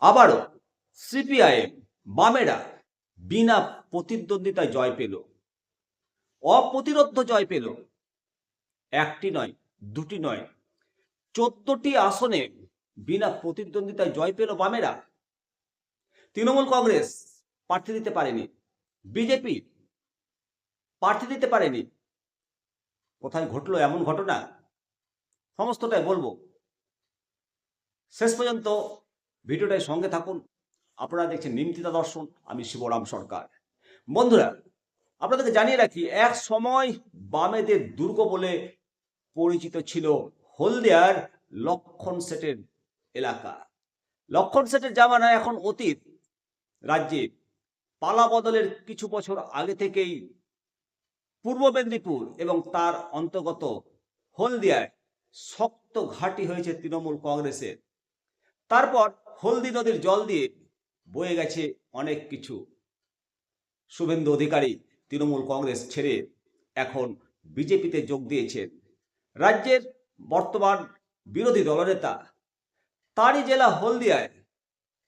আবারও সিপিআইএম, বামেরা বিনা প্রতিদ্বন্দ্বিতায় জয় পেল। অপ্রতিরোধ্য জয় পেল। একটি নয়, দুটি নয়, চোদ্দটি আসনে বিনা প্রতিদ্বন্দ্বিতায় জয় পেল বামেরা। তৃণমূল কংগ্রেস প্রার্থী দিতে পারেনি। বিজেপি প্রার্থী দিতে পারেনি। কোথায় ঘটলো এমন ঘটনা? সমস্তটাই বলব। শেষ পর্যন্ত ভিডিওটাই সঙ্গে থাকুন। আপনারা দেখছেন নিমতিতা দর্শন, আমি শিবরাম সরকার। বন্ধুরা, আপনাদেরকে জানিয়ে রাখি, এক সময় বামেদের দুর্গ বলে পরিচিত ছিল হলদিয়ার লক্ষণ সেটের এলাকা। লক্ষণ সেটের জামানা এখন অতীত রাজ্যে। পালা বদলের কিছু বছর আগে থেকেই পূর্ব মেদিনীপুর এবং তার অন্তর্গত হলদিয়ায় শক্ত ঘাঁটি হয়েছে তৃণমূল কংগ্রেসের। তারপর হলদি নদীর জল দিয়ে বয়ে গেছে অনেক কিছু। শুভেন্দু অধিকারী, তৃণমূল কংগ্রেস ছেড়ে এখন বিজেপিতে যোগ দিয়েছেন। রাজ্যের বর্তমান বিরোধী দলনেতা তারই জেলা হলদিয়ায়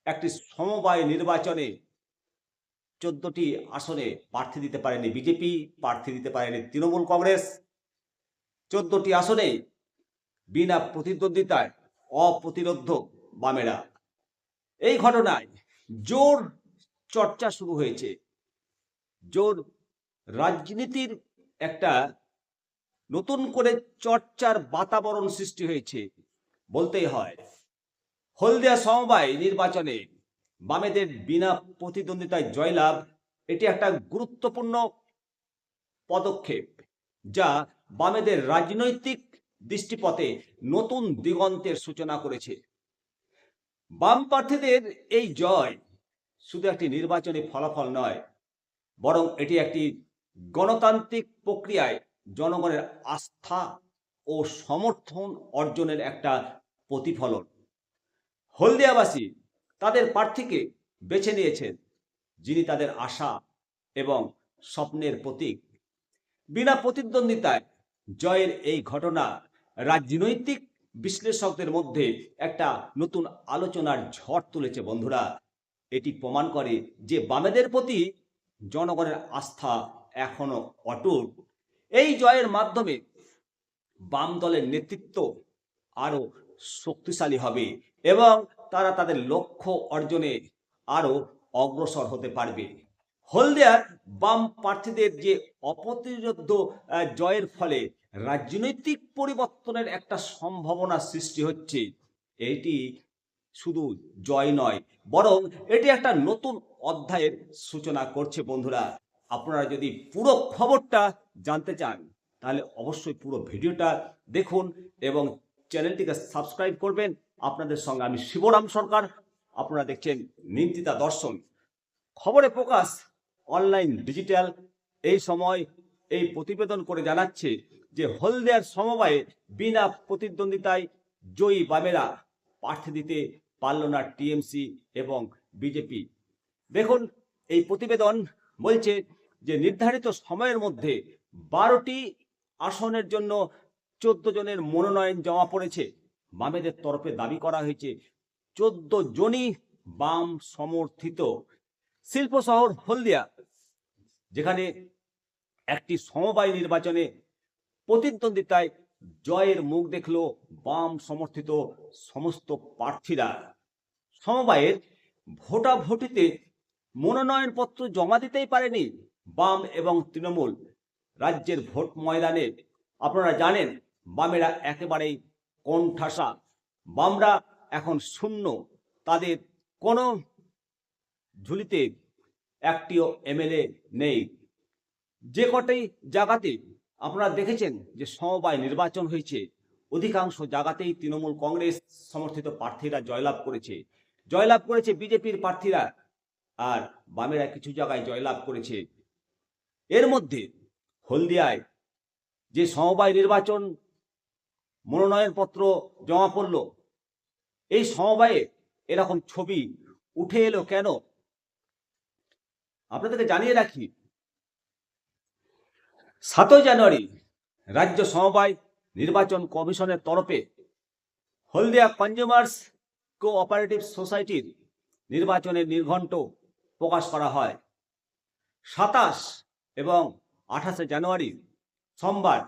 একটি সমবায় নির্বাচনে চোদ্দটি আসনে প্রার্থী দিতে পারেনি বিজেপি, প্রার্থী দিতে পারেনি তৃণমূল কংগ্রেস। চোদ্দটি আসনে বিনা প্রতিদ্বন্দ্বিতায় অপ্রতিরোধ বামেরা এই ঘটনায় জোর চর্চা শুরু হয়েছে। জোর রাজনীতির একটা নতুন করে চর্চার বাতাবরণ সৃষ্টি হয়েছে বলতেই হয়। হলদিয়া সমবায় নির্বাচনে বামেদের বিনা প্রতিদ্বন্দ্বিতায় জয়লাভ, এটি একটা গুরুত্বপূর্ণ পদক্ষেপ যা বামেদের রাজনৈতিক দৃষ্টিপথে নতুন দিগন্তের সূচনা করেছে। বাম প্রার্থীদের এই জয় শুধু একটি নির্বাচনী ফলাফল নয়, বরং এটি একটি গণতান্ত্রিক প্রক্রিয়ায় জনগণের আস্থা ও সমর্থন অর্জনের একটা প্রতিফলন। হলদিয়াবাসী তাদের প্রার্থীকে বেছে নিয়েছেন, যিনি তাদের আশা এবং স্বপ্নের প্রতীক। বিনা প্রতিদ্বন্দ্বিতায় জয়ের এই ঘটনা রাজনৈতিক বিশ্লেষকদের মধ্যে একটা নতুন আলোচনার ঝড় তুলেছে বন্ধুরা। এটি প্রমাণ করে যে বামেদের প্রতি জনগণের আস্থা এখনও অটুট। এই জয়ের মাধ্যমে বাম দলের নেতৃত্ব আরও শক্তিশালী হবে এবং তারা তাদের লক্ষ্য অর্জনে আরও অগ্রসর হতে পারবে। হলদিয়ার বাম প্রার্থীদের যে অপ্রতিরোধ জয়ের ফলে রাজনৈতিক পরিবর্তনের একটা সম্ভাবনা সৃষ্টি হচ্ছে। এটি শুধু জয় নয়, বরং এটি একটা নতুন অধ্যায়ের সূচনা করছে বন্ধুরা। আপনারা যদি পুরো খবরটা জানতে চান, তাহলে অবশ্যই পুরো ভিডিওটা দেখুন এবং চ্যানেলটিকে সাবস্ক্রাইব করবেন। আপনাদের সঙ্গে আমি শিবরাম সরকার, আপনারা দেখছেন নিন্দিতা দর্শন। খবরে প্রকাশ, অনলাইন, ডিজিটাল, এই সময় এই প্রতিবেদন করে জানাচ্ছে যে হলদিয়ার সমবায়ে বিনা প্রতিদ্বন্দ্বিতায় জয়ী বামেরা প্রার্থী দিতে পারল না টিএমসি এবং বিজেপি। দেখুন, এই প্রতিবেদন বলছে যে নির্ধারিত সময়ের মধ্যে বারোটি আসনের জন্য চোদ্দ জনের মনোনয়ন জমা পড়েছে। বামেদের তরফে দাবি করা হয়েছে, চোদ্দ জনই বাম সমর্থিত। শিল্প শহর হলদিয়া, যেখানে একটি সমবায় নির্বাচনে প্রতিদ্বন্দ্বিতায় জয়ের মুখ দেখল বাম সমর্থিত সমস্ত প্রার্থীরা। সমবায়ের ভোটাভুটিতে মনোনয়নপত্র জমা দিতেই পারেনি বাম এবং তৃণমূল। রাজ্যের ভোট ময়দানে, আপনারা জানেন, বামেরা একেবারেই কোণঠাসা। বামরা এখন শূন্য। তাদের কোনো ঝুলিতে একটিও এমএলএ নেই। যে কটাই জায়গাতে আপনারা দেখেছেন যে সমবায় নির্বাচন হয়েছে। অধিকাংশ জায়গাতেই তৃণমূল কংগ্রেস সমর্থিত প্রার্থীরা জয়লাভ করেছে। জয়লাভ করেছে বিজেপির প্রার্থীরা আর বামেরা কিছু জায়গায় জয়লাভ করেছে। এর মধ্যে হলদিয়ায় যে সমবায় নির্বাচন মনোনয়নপত্র জমা পড়ল, এই সমবায়ে এরকম ছবি উঠে এলো কেন? আপনাদেরকে জানিয়ে রাখি সাতই জানুয়ারি রাজ্য সমবায় নির্বাচন কমিশনের তরফে হলদিয়া কনজিউমার্স কোঅপারেটিভ সোসাইটির নির্বাচনের নির্ঘণ্ট প্রকাশ করা হয়। সাতাশ এবং আঠাশে জানুয়ারি সোমবার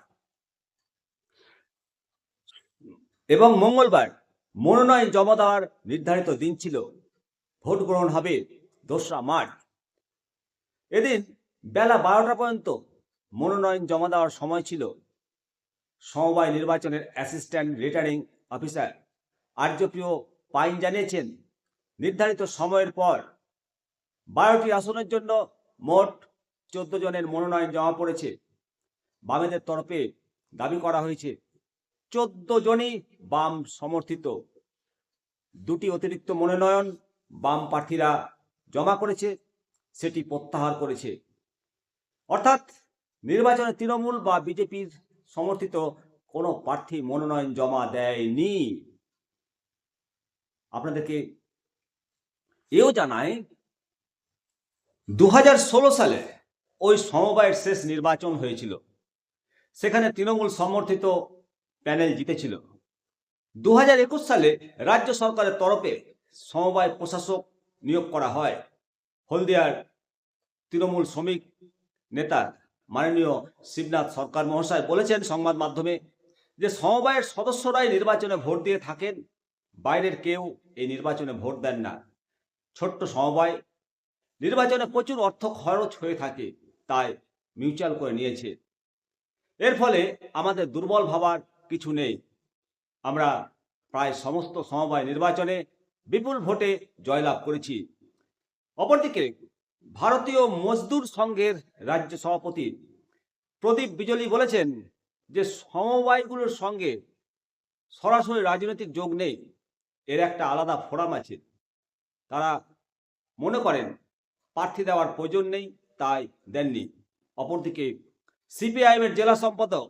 এবং মঙ্গলবার মনোনয়ন জমা দেওয়ার নির্ধারিত দিন ছিল। ভোট গ্রহণ হবে দোসরা মার্চ। এদিন বেলা বারোটা পর্যন্ত মনোনয়ন জমা দেওয়ার সময় ছিল সমবায় নির্বাচনের assistant returning officer Aryapriya Pain জানিয়েছেন, নির্ধারিত সময়ের পর বারোটি আসনের জন্য মোট চোদ্দ জনের মনোনয়ন জমা পড়েছে। বামেদের তরফে দাবি করা হয়েছে, চোদ্দ জনই বাম সমর্থিত। দুটি অতিরিক্ত মনোনয়ন বাম প্রার্থীরা জমা করেছে, সেটি প্রত্যাহার করেছে। অর্থাৎ নির্বাচনে তৃণমূল বা বিজেপির সমর্থিত কোনো প্রার্থী মনোনয়ন জমা দেয়নি। আপনাদেরকে এও জানায় দুহাজার ষোলো সালে ওই সমবায়ের শেষ নির্বাচন হয়েছিল। সেখানে তৃণমূল সমর্থিত প্যানেল জিতেছিল। দু হাজার একুশ সালে রাজ্য সরকারের তরফে সমবায় প্রশাসক নিয়োগ করা হয়। হলদিয়ার তৃণমূল শ্রমিক নেতা মাননীয় শিবনাথ সরকার মহাশয় বলেছেন সংবাদ মাধ্যমে যে সমবায়ের সদস্যরাই নির্বাচনে ভোট দিয়ে থাকেন, বাইরের কেউ এই নির্বাচনে ভোট দেন না। ছোট্ট সমবায়, নির্বাচনে প্রচুর অর্থ খরচ হয়ে থাকে, তাই মিউচুয়াল করে নিয়েছে। এর ফলে আমাদের দুর্বল ভাবার কিছু নেই। আমরা প্রায় সমস্ত সমবায় নির্বাচনে বিপুল ভোটে জয়লাভ করেছি। অপরদিকে ভারতীয় মজদুর সংঘের রাজ্য সভাপতি প্রদীপ বিজলি বলেছেন যে সমবায়গুলোর সঙ্গে সরাসরি রাজনৈতিক যোগ নেই। এর একটা আলাদা ফোরাম আছে। তারা মনে করেন প্রার্থী দেওয়ার প্রয়োজন নেই, তাই দেননি। অপরদিকে সিপিআইএমের জেলা সম্পাদক,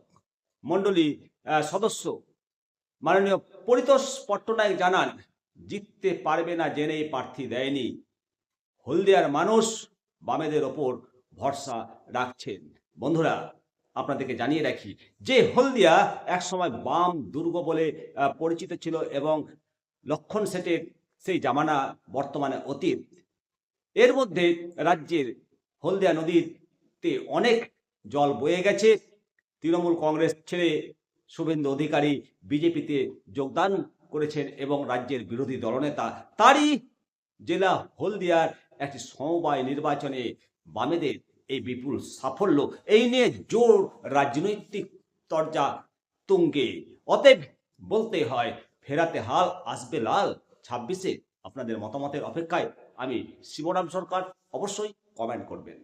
মণ্ডলী সদস্য মাননীয় পরিতোষ পট্টনায়ক জানান, জিততে পারবে না জেনেই প্রার্থী দেয়নি। হলদিয়ার মানুষ বামেদের ওপর ভরসা রাখছেন। বন্ধুরা, আপনাদেরকে জানিয়ে রাখি যে হলদিয়া একসময় বাম দুর্গ বলে পরিচিত ছিল এবং লক্ষণ সেটের সেই জামানা বর্তমানে অতীত। এর মধ্যে রাজ্যের হলদিয়া নদীতে অনেক জল বয়ে গেছে। তৃণমূল কংগ্রেস ছেড়ে শুভেন্দু অধিকারী বিজেপিতে যোগদান করেছেন এবং রাজ্যের বিরোধী দলনেতা তারই জেলা হলদিয়ার একটি সমবায় নির্বাচনে বামেদের এই বিপুল সাফল্য। এই নিয়ে জোর রাজনৈতিক তরজা তুঙ্গে। অতএব বলতে হয়, ফেরাতে হাল আসবে লাল। ছাব্বিশে আপনাদের মতামতের অপেক্ষায় আমি শিবরাম সরকার অবশ্যই কমেন্ট করবেন।